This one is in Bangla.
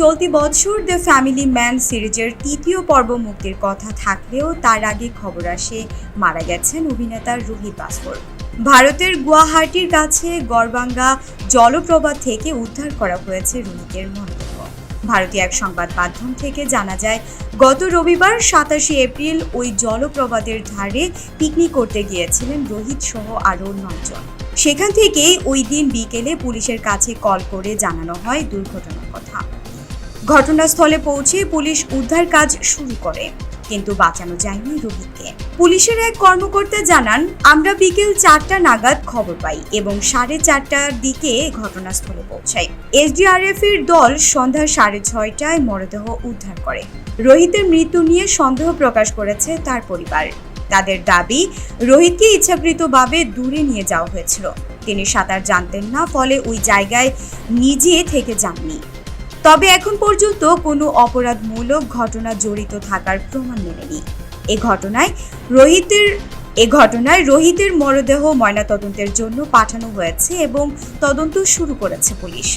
চলতি বছর দ্য ফ্যামিলি ম্যান সিরিজের তৃতীয় পর্ব মুক্তির কথা থাকলেও তার আগে খবর আসে। মারা গেছেন অভিনেতা রোহিত বাসফর ভারতের গুয়াহাটির কাছে গড়বাঙ্গা জলপ্রপাত থেকে উদ্ধার করা হয়েছে রোহিতের মরদেহ ভারতীয় এক সংবাদ মাধ্যম থেকে জানা যায়, গত রবিবার সাতাশে এপ্রিল ওই জলপ্রপাতের ধারে পিকনিক করতে গিয়েছিলেন রোহিত সহ আরও নয়জন। সেখান থেকেই ওই দিন বিকেলে পুলিশের কাছে কল করে জানানো হয় দুর্ঘটনার কথা। ঘটনাস্থলে পৌঁছে পুলিশ উদ্ধার কাজ শুরু করে, কিন্তু বাঁচানো যায়নি রোহিতকে পুলিশের এক কর্মকর্তা জানান, আমরা বিকেল চারটা নাগাদ খবর পাই এবং সাড়ে চারটার দিকে ঘটনাস্থলে পৌঁছাই। এসডিআরএফ এর দল সন্ধ্যা সাড়ে ছয়টায় মরদেহ উদ্ধার করে। রোহিতের মৃত্যু নিয়ে সন্দেহ প্রকাশ করেছে তার পরিবার। তাদের দাবি, রোহিতকে ইচ্ছাকৃতভাবে দূরে নিয়ে যাওয়া হয়েছিল। তিনি সাঁতার জানতেন না, ফলে ওই জায়গায় নিজে থেকে যাননি। তবে এখন পর্যন্ত কোনো অপরাধমূলক ঘটনা জড়িত থাকার প্রমাণ মেলেনি। এ ঘটনায় রোহিতের, এ ঘটনায় রোহিতের মরদেহ ময়নাতদন্তের জন্য পাঠানো হয়েছে এবং তদন্ত শুরু করেছে পুলিশ।